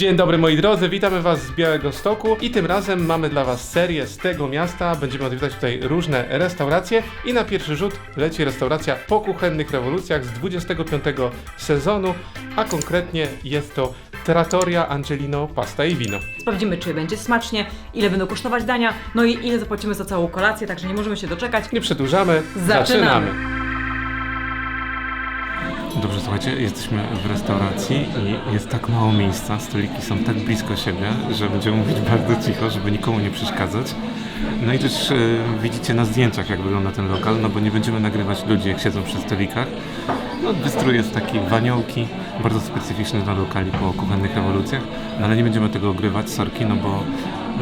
Dzień dobry moi drodzy, witamy was z Białego Stoku i tym razem mamy dla was serię z tego miasta. Będziemy odwiedzać tutaj różne restauracje i na pierwszy rzut leci restauracja po kuchennych rewolucjach z 25 sezonu, a konkretnie jest to Trattoria Angelino Pasta i Wino. Sprawdzimy, czy będzie smacznie, ile będą kosztować dania, no i ile zapłacimy za całą kolację, także nie możemy się doczekać. Nie przedłużamy, Zaczynamy. Dobrze, słuchajcie, jesteśmy w restauracji i jest tak mało miejsca, stoliki są tak blisko siebie, że będziemy mówić bardzo cicho, żeby nikomu nie przeszkadzać. No i też e, widzicie na zdjęciach, jak wygląda ten lokal, no bo nie będziemy nagrywać ludzi, jak siedzą przy stolikach. No, wystrój jest taki waniołki, bardzo specyficzny dla lokali po kuchennych rewolucjach, no ale nie będziemy tego ogrywać, sorki, no bo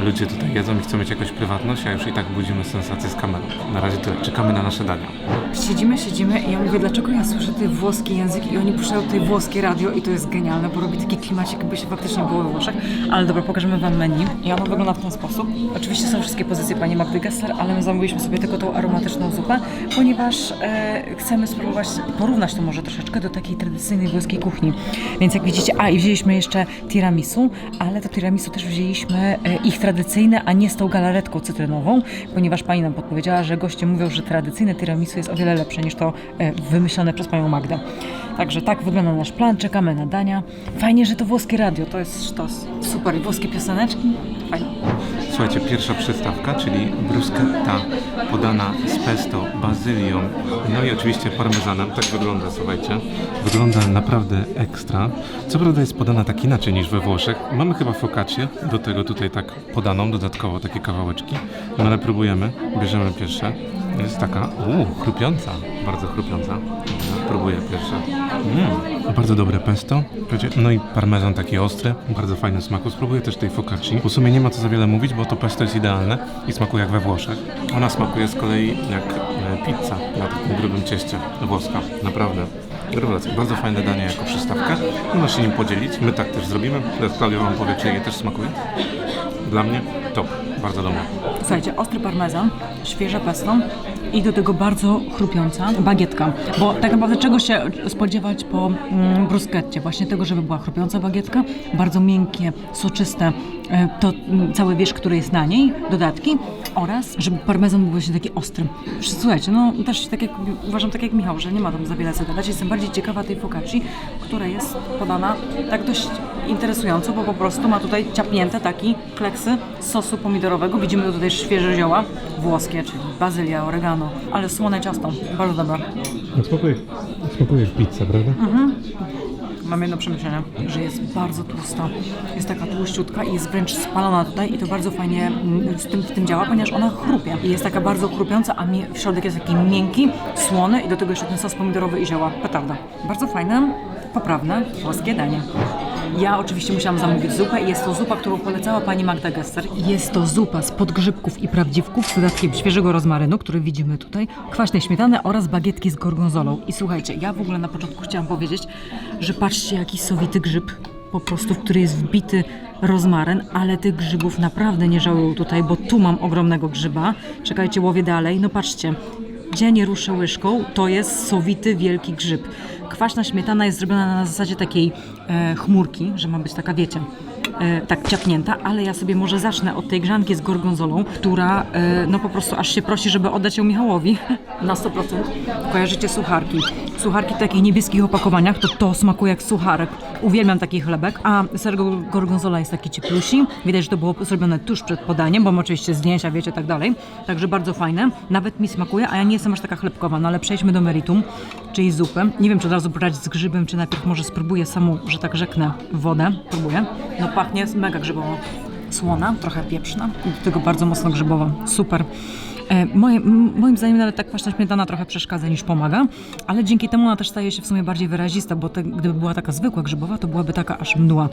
ludzie tutaj jedzą i chcą mieć jakąś prywatność, a już i tak budzimy sensację z kamerą. Na razie tyle, czekamy na nasze dania. Siedzimy, siedzimy i ja mówię, dlaczego ja słyszę ten włoski język i oni puszczają tutaj włoskie radio i to jest genialne, bo robi taki klimacik, jakby się faktycznie było we Włoszech. Ale dobra, pokażemy Wam menu i ono wygląda w ten sposób. Oczywiście są wszystkie pozycje Pani Magdy Gessler, ale my zamówiliśmy sobie tylko tą aromatyczną zupę, ponieważ e, chcemy spróbować, porównać to może troszeczkę do takiej tradycyjnej włoskiej kuchni. Więc jak widzicie, a i wzięliśmy jeszcze tiramisu, ale to tiramisu też wzięliśmy e, ich tradycyjne, a nie z tą galaretką cytrynową, ponieważ Pani nam podpowiedziała, że goście mówią, że tradycyjne tiramisu jest o wiele lepsze niż to e, wymyślone przez Panią Magdę. Także tak wygląda nasz plan, czekamy na dania. Fajnie, że to włoskie radio, to jest sztos. Super, i włoskie pioseneczki, fajnie. Słuchajcie, pierwsza przystawka, czyli bruschetta podana z pesto, bazylią, no i oczywiście parmezanem. Tak wygląda, słuchajcie. Wygląda naprawdę ekstra. Co prawda jest podana tak inaczej niż we Włoszech. Mamy chyba focaccię, do tego tutaj tak podaną, dodatkowo takie kawałeczki. No ale próbujemy, bierzemy pierwsze. Jest taka, uuu, chrupiąca, bardzo chrupiąca. Dobra, Próbuję pierwsze. Mm, bardzo dobre pesto. No i parmezan taki ostry, bardzo fajny smaku. Spróbuję też tej focacci. W sumie nie ma co za wiele mówić, bo to pesto jest idealne i smakuje jak we Włoszech. Ona smakuje z kolei jak e, pizza na takim grubym cieście włoska. Naprawdę. Rewelacja. Bardzo fajne danie jako przystawkę. Można się nim podzielić. My tak też zrobimy. Teraz Klaudia wam powie, czy jej też smakuje. Dla mnie top. Bardzo dobre. Słuchajcie, ostry parmezan, świeże pesto i do tego bardzo chrupiąca bagietka. Bo tak naprawdę czego się spodziewać po mm, bruschetcie? Właśnie tego, żeby była chrupiąca bagietka, bardzo miękkie, soczyste e, to mm, cały wierzch, który jest na niej, dodatki oraz żeby parmezan był właśnie taki ostry. Słuchajcie, no też tak jak, uważam tak jak Michał, że nie ma tam za wiele dodać. Jestem bardziej ciekawa tej focacci, która jest podana tak dość interesująco, bo po prostu ma tutaj ciapnięte taki kleksy sosu pomidorowego. Widzimy tutaj świeże zioła włoskie, czyli bazylia, oregano, ale słone ciasto, bardzo dobre. Smakuje, smakuje jak pizza, prawda? Mam jedno przemyślenie, że jest bardzo tłusta. Jest taka tłuściutka i jest wręcz spalona tutaj i to bardzo fajnie mm, z tym, z tym działa, ponieważ ona chrupie. I jest taka bardzo chrupiąca, a mi- w środek jest taki miękki, słony i do tego jeszcze ten sos pomidorowy i zioła. Petarda. Bardzo fajne, poprawne, włoskie danie. Ja oczywiście musiałam zamówić zupę i jest to zupa, którą polecała pani Magda Gester. Jest to zupa z podgrzybków i prawdziwków z dodatkiem świeżego rozmarynu, który widzimy tutaj, kwaśnej śmietany oraz bagietki z gorgonzolą. I słuchajcie, ja w ogóle na początku chciałam powiedzieć, że patrzcie jaki sowity grzyb po prostu, w który jest wbity rozmaryn, ale tych grzybów naprawdę nie żałują tutaj, bo tu mam ogromnego grzyba. Czekajcie, łowię dalej. No patrzcie, gdzie nie ruszę łyżką, to jest sowity wielki grzyb. Kwaśna śmietana jest zrobiona na zasadzie takiej e, chmurki, że ma być taka, wiecie, e, tak ciapnięta, ale ja sobie może zacznę od tej grzanki z gorgonzolą, która e, no po prostu aż się prosi, żeby oddać ją Michałowi na 100%. Kojarzycie sucharki. Sucharki w takich niebieskich opakowaniach, to to smakuje jak sucharek. Uwielbiam taki chlebek, a ser go- gorgonzola jest taki cieplusi. Widać, że to było zrobione tuż przed podaniem, bo mam oczywiście zdjęcia, wiecie, tak dalej. Także bardzo fajne. Nawet mi smakuje, a ja nie jestem aż taka chlebkowa, no ale przejdźmy do meritum, czyli zupy. Nie wiem, czy od razu brać z grzybem, czy najpierw może spróbuję samą, że tak rzeknę, wodę. Próbuję. No pachnie mega grzybowo. Słona, trochę pieprzna do tego bardzo mocno grzybowa. Super. E, Moje, moim zdaniem nawet ta kwaśna śmietana trochę przeszkadza niż pomaga, ale dzięki temu ona też staje się w sumie bardziej wyrazista, bo te, gdyby była taka zwykła grzybowa, to byłaby taka aż mdła.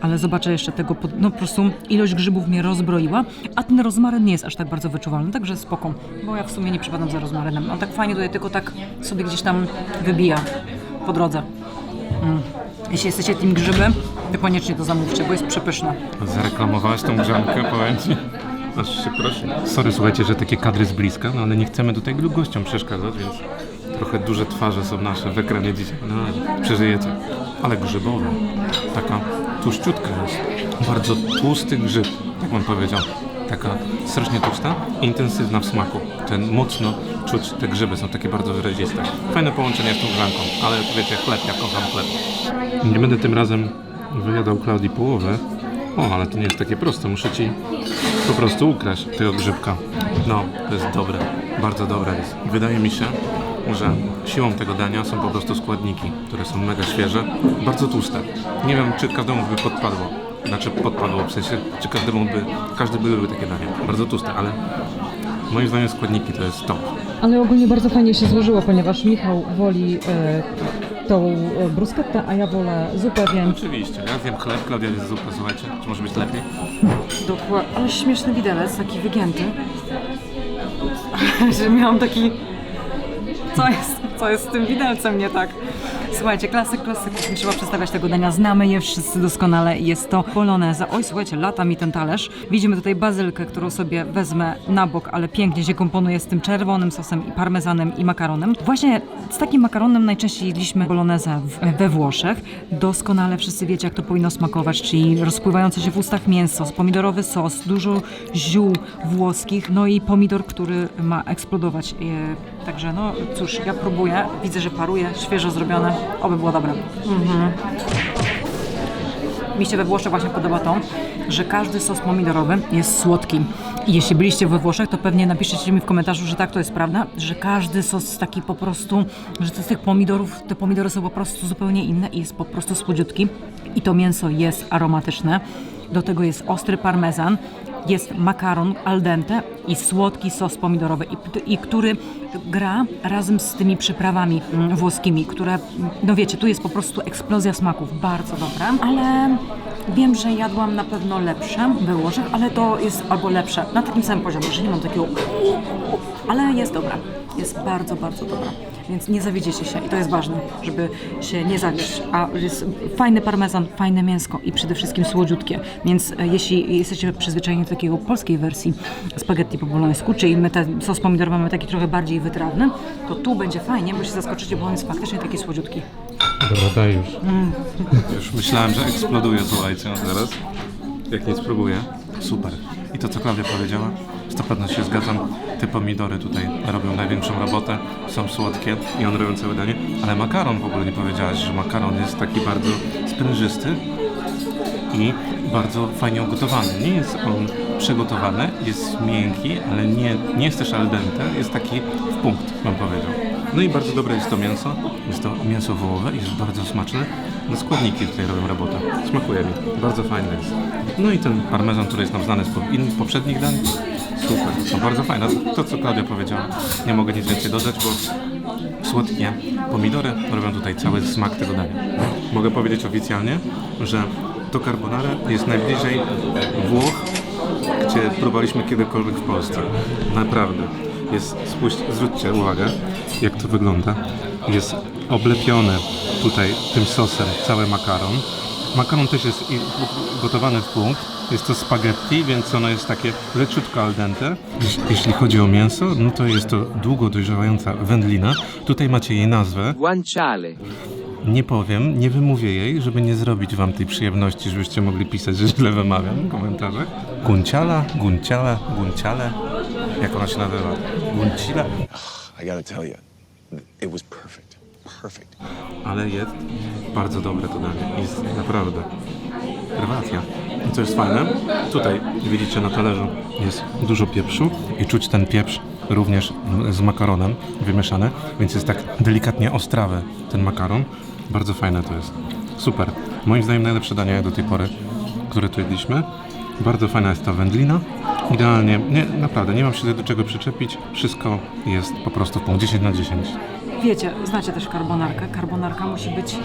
Ale zobaczę jeszcze tego, pod, no po prostu ilość grzybów mnie rozbroiła, a ten rozmaryn nie jest aż tak bardzo wyczuwalny, także spoko, bo ja w sumie nie przypadam za rozmarynem. On tak fajnie tutaj tylko tak sobie gdzieś tam wybija po drodze. Mm. Jeśli jesteście tym grzybem, to koniecznie to zamówcie, bo jest przepyszne. Zareklamowałaś tą grzankę, powiem ci. Aż się prosi. Sorry, słuchajcie, że takie kadry z bliska, no ale nie chcemy tutaj gościom przeszkadzać, więc trochę duże twarze są nasze w ekranie dzisiaj. No, przeżyjecie. Ale grzybowe. Taka tłuszczutka jest. Bardzo tłusty grzyb, jak bym powiedział. Taka strasznie tłusta, intensywna w smaku. Ten mocno czuć, te grzyby są takie bardzo wyraziste. Fajne połączenie z tą grzanką, ale wiecie, chleb, ja kocham chleb. Nie będę tym razem wyjadał Klaudii połowę. O, ale to nie jest takie proste, muszę Ci po prostu ukraść tego grzybka. No, to jest dobre, bardzo dobre jest. Wydaje mi się, że siłą tego dania są po prostu składniki, które są mega świeże, bardzo tłuste. Nie wiem, czy każdemu by podpadło. Znaczy podpadło, w sensie, czy każdemu by, każdy by lubił takie danie. Bardzo tłuste, ale moim zdaniem składniki to jest top. Ale ogólnie bardzo fajnie się złożyło, ponieważ Michał woli e, tą e, bruschettę, a ja wolę zupę, więc Oczywiście, ja zjem chleb, Klaudia jest zupę, słuchajcie, czy może być lepiej? Dokładnie. Ale śmieszny widelec, taki wygięty. że miałam taki... Co jest, co jest z tym widelcem nie tak? Słuchajcie, klasyk klasyków, nie trzeba przedstawiać tego dania, znamy je wszyscy doskonale. Jest to poloneza. Oj, słuchajcie, lata mi ten talerz. Widzimy tutaj bazylkę, którą sobie wezmę na bok, ale pięknie się komponuje z tym czerwonym sosem i parmezanem i makaronem. Właśnie z takim makaronem najczęściej jedliśmy polonezę we Włoszech. Doskonale wszyscy wiecie, jak to powinno smakować, czyli rozpływające się w ustach mięso, pomidorowy sos, dużo ziół włoskich, no i pomidor, który ma eksplodować. Także no cóż, ja próbuję, widzę, że paruje, świeżo zrobione, oby było dobre. Mhm. Mi się we Włoszech właśnie podoba to, że każdy sos pomidorowy jest słodki. I jeśli byliście we Włoszech, to pewnie napiszecie mi w komentarzu, że tak to jest prawda, że każdy sos taki po prostu, że z tych pomidorów, te pomidory są po prostu zupełnie inne i jest po prostu słodziutki. I to mięso jest aromatyczne. Do tego jest ostry parmezan, jest makaron al dente i słodki sos pomidorowy, i, i który gra razem z tymi przyprawami mm, włoskimi, które, mm, no wiecie, tu jest po prostu eksplozja smaków, bardzo dobre, ale wiem, że jadłam na pewno lepsze we ale to jest albo lepsze, na takim samym poziomie, że nie mam takiego, ale jest dobra, jest bardzo, bardzo dobra. Więc nie zawiedziecie się i to jest ważne, żeby się nie zawieść. A jest fajny parmezan, fajne mięsko i przede wszystkim słodziutkie. Więc e, jeśli jesteście przyzwyczajeni do takiego polskiej wersji spaghetti po bolońsku, czyli my ten sos pomidorowy mamy taki trochę bardziej wytrawny, to tu będzie fajnie, bo się zaskoczycie, bo on jest faktycznie taki słodziutki. Dobra, daj już. Już myślałem, że eksploduje, słuchajcie, zaraz. Jak nie spróbuję. Super. I to, co Klaudia powiedziała, z to pewno się zgadzam. Te pomidory tutaj robią największą robotę, są słodkie i on robią całe danie. Ale makaron w ogóle nie powiedziałaś, że makaron jest taki bardzo sprężysty i bardzo fajnie ugotowany. Nie jest on przygotowany, jest miękki, ale nie, nie jest też al dente, jest taki w punkt, bym powiedział. No i bardzo dobre jest to mięso, jest to mięso wołowe i jest bardzo smaczne. No składniki tutaj robią robotę. Smakuje mi, bardzo fajne jest. No i ten parmezan, który jest nam znany z innych poprzednich dań, super, no bardzo fajne. To, co Klaudia powiedziała, nie mogę nic więcej dodać, bo słodkie pomidory robią tutaj cały smak tego dania. Mogę powiedzieć oficjalnie, że to carbonara jest najbliżej Włoch, gdzie próbowaliśmy kiedykolwiek w Polsce. Naprawdę. Jest, spójrzcie, zwróćcie uwagę, jak to wygląda. Jest oblepione tutaj tym sosem cały makaron. Makaron też jest gotowany w punkt. Jest to spaghetti, więc ono jest takie leciutko al dente. Jeś- Jeśli chodzi o mięso, no to jest to długo dojrzewająca wędlina. Tutaj macie jej nazwę. Guanciale. Nie powiem, nie wymówię jej, żeby nie zrobić wam tej przyjemności, żebyście mogli pisać, że źle wymawiam w komentarzach. Gunciala, gunciala, gunciale. Jak ona się nazywa? Guncila? I gotta tell you, it was perfect. Perfect. Ale jest bardzo dobre to danie. Jest naprawdę rewelacja. Co jest fajne, tutaj widzicie na talerzu jest dużo pieprzu i czuć ten pieprz również z makaronem wymieszany, więc jest tak delikatnie ostrawy ten makaron. Bardzo fajne to jest. Super. Moim zdaniem najlepsze danie do tej pory, które tu jedliśmy. Bardzo fajna jest ta wędlina. Idealnie, nie, naprawdę, nie mam się do czego przyczepić. Wszystko jest po prostu w punkt 10 na 10. Wiecie, znacie też carbonarkę. Carbonarka musi być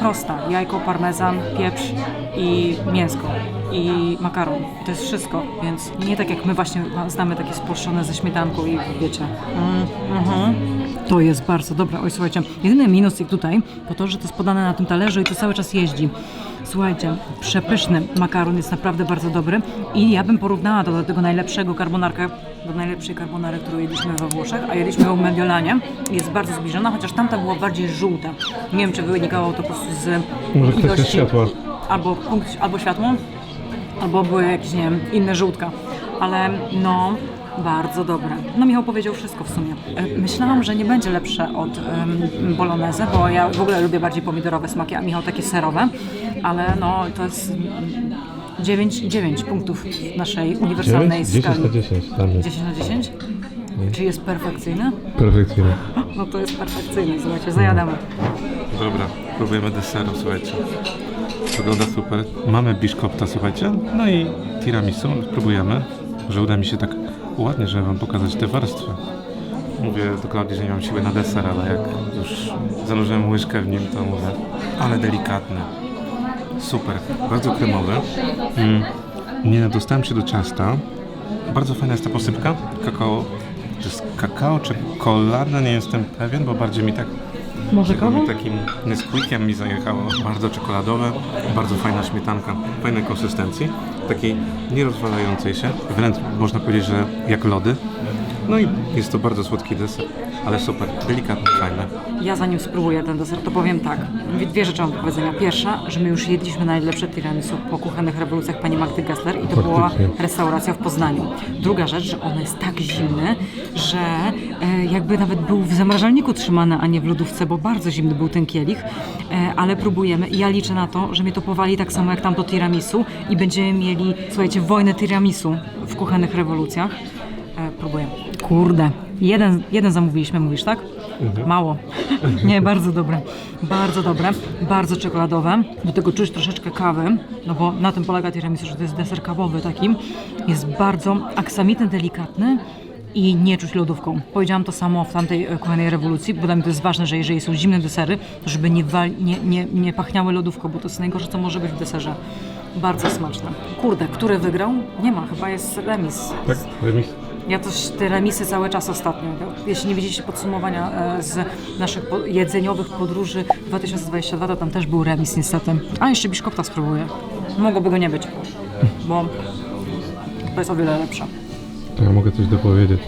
prosta. Jajko, parmezan, pieprz i mięsko. I makaron. To jest wszystko, więc nie tak jak my właśnie znamy takie spolszczone ze śmietanką i wiecie. Mm, mhm. To jest bardzo dobre. Oj, słuchajcie, jedyny minus jak tutaj to to, że to jest podane na tym talerzu i to cały czas jeździ. Słuchajcie, przepyszny makaron jest naprawdę bardzo dobry i ja bym porównała to do tego najlepszego carbonarka, do najlepszej carbonary, którą jedliśmy we Włoszech, a jedliśmy ją w Mediolanie. Jest bardzo zbliżona, chociaż tamta była bardziej żółta. Nie wiem, czy wynikało to po prostu z Może kwestia ilości... światła. albo punkt, albo światło, albo były jakieś, nie wiem, inne żółtka. Ale no, bardzo dobre. No Michał powiedział wszystko w sumie. E, Myślałam, że nie będzie lepsze od um, bolognese, bo ja w ogóle lubię bardziej pomidorowe smaki, a Michał takie serowe, ale no to jest mm, 9, 9 punktów w naszej uniwersalnej skali. 10 dla mnie. 10 na 10? Czy jest perfekcyjny? Perfekcyjnie. No to jest perfekcyjny, słuchajcie, zajadamy. Dobra, próbujemy deseru, słuchajcie. Wygląda super. Mamy biszkopta, słuchajcie. No i tiramisu, spróbujemy. Że uda mi się tak ładnie, żeby wam pokazać te warstwy. Mówię do Klaudii, że nie mam siły na deser, ale jak już zanurzyłem łyżkę w nim, to mówię, ale delikatny. Super, bardzo kremowy. Mm. Nie, dostałem się do ciasta. Bardzo fajna jest ta posypka. Kakao. To jest kakao czy czekolada? Nie jestem pewien, bo bardziej mi tak Może kawą? Takim, Nesquikiem mi zajechało, bardzo czekoladowe, bardzo fajna śmietanka, fajnej konsystencji, takiej nierozwalającej się, wręcz można powiedzieć, że jak lody. No i jest to bardzo słodki deser, ale super, delikatny, fajny. Ja zanim spróbuję ten deser, to powiem tak. Dwie- Dwie rzeczy mam do powiedzenia. Pierwsza, że my już jedliśmy najlepsze tiramisu po kuchennych rewolucjach pani Magdy Gessler i to była Faktycznie. restauracja w Poznaniu. Druga rzecz, że on jest tak zimny, że e, jakby nawet był w zamrażalniku trzymany, a nie w lodówce, bo bardzo zimny był ten kielich. E, ale próbujemy i ja liczę na to, że mnie to powali tak samo jak tamto tiramisu i będziemy mieli, słuchajcie, wojnę tiramisu w kuchennych rewolucjach. E, próbuję. Kurde. Jeden, jeden zamówiliśmy, mówisz, tak? Mało. Nie, bardzo dobre. Bardzo dobre. Bardzo czekoladowe. Do tego czuć troszeczkę kawy, no bo na tym polega tiramisu, że to jest deser kawowy taki. Jest bardzo aksamitny, delikatny i nie czuć lodówką. Powiedziałam to samo w tamtej e, kuchennej rewolucji, bo dla mnie to jest ważne, że jeżeli są zimne desery, to żeby nie, wal, nie, nie, nie pachniały lodówką, bo to jest najgorsze, co może być w deserze. Bardzo smaczne. Kurde, który wygrał? Nie ma, chyba jest remis. Tak, remis. Ja też te remisy cały czas ostatnio. Jeśli nie widzieliście podsumowania e, z naszych jedzeniowych podróży 2022, to tam też był remis niestety. A jeszcze biszkopta spróbuję. Mogłoby go nie być, bo to jest o wiele lepsze. To ja mogę coś dopowiedzieć.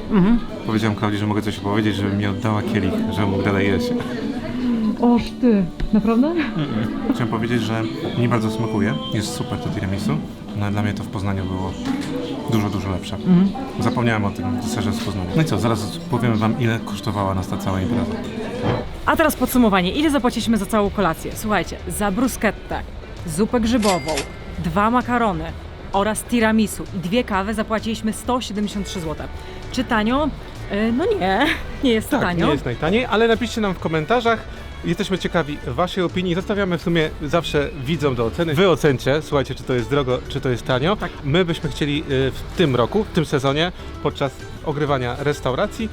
Powiedziałem Klaudii, że mogę coś opowiedzieć, żeby mi oddała kielich, żebym mógł dalej jeść. Oż ty, naprawdę? Chciałem powiedzieć, że mi bardzo smakuje. Jest super to tiramisu. No ale dla mnie to w Poznaniu było dużo, dużo lepsze. Zapomniałem o tym deserze z Poznania. No i co, zaraz powiemy wam ile kosztowała nas ta cała impreza. A teraz podsumowanie. Ile zapłaciliśmy za całą kolację? Słuchajcie, za bruschettę, zupę grzybową, dwa makarony oraz tiramisu i dwie kawy zapłaciliśmy 173 zł. Czy tanio? Y, No nie, nie jest Tak, tanio. nie jest najtaniej, ale napiszcie nam w komentarzach. Jesteśmy ciekawi Waszej opinii. Zostawiamy w sumie zawsze widzom do oceny. Wy ocencie, słuchajcie, czy to jest drogo, czy to jest tanio. Tak. My byśmy chcieli y, w tym roku, w tym sezonie, podczas ogrywania restauracji,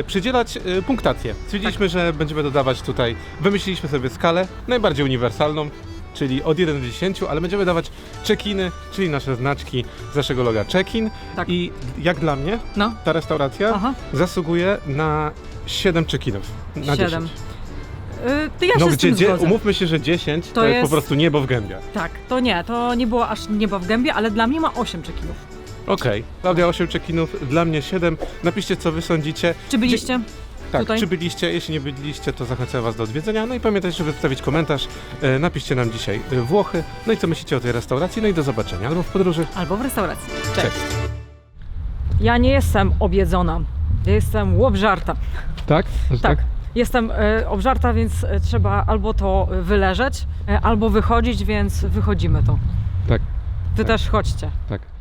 y, przydzielać y, punktację. Stwierdziliśmy, że będziemy dodawać tutaj, wymyśliliśmy sobie skalę najbardziej uniwersalną, czyli od 1 do 10, ale będziemy dawać check-iny, czyli nasze znaczki z naszego loga check-in. Tak. I jak dla mnie, No. ta restauracja Aha. zasługuje na 7 check-inów. Na Siedem. 10. Y, To ja No się z gdzie, tym gdzie, zgodzę. umówmy się, że 10 to, jest po jest- prostu niebo w gębie. Tak, to nie, to nie było aż nieba w gębie, ale dla mnie ma 8 czekinów. Okej, Klaudia 8 check-inów, dla mnie 7. Napiszcie co wy sądzicie. Czy byliście? Tak, tutaj? czy byliście? Jeśli nie byliście, to zachęcam was do odwiedzenia. No i pamiętajcie, żeby zostawić komentarz. E, napiszcie nam dzisiaj e, Włochy. No i co myślicie o tej restauracji. No i do zobaczenia albo w podróży. Albo w restauracji. Cześć. Cześć. Ja nie jestem objedzona. Ja jestem łobżarta. Tak? Tak. Jestem e, obżarta, więc e, trzeba albo to wyleżeć, e, albo wychodzić, więc wychodzimy to. Tak, Wy też chodźcie. tak.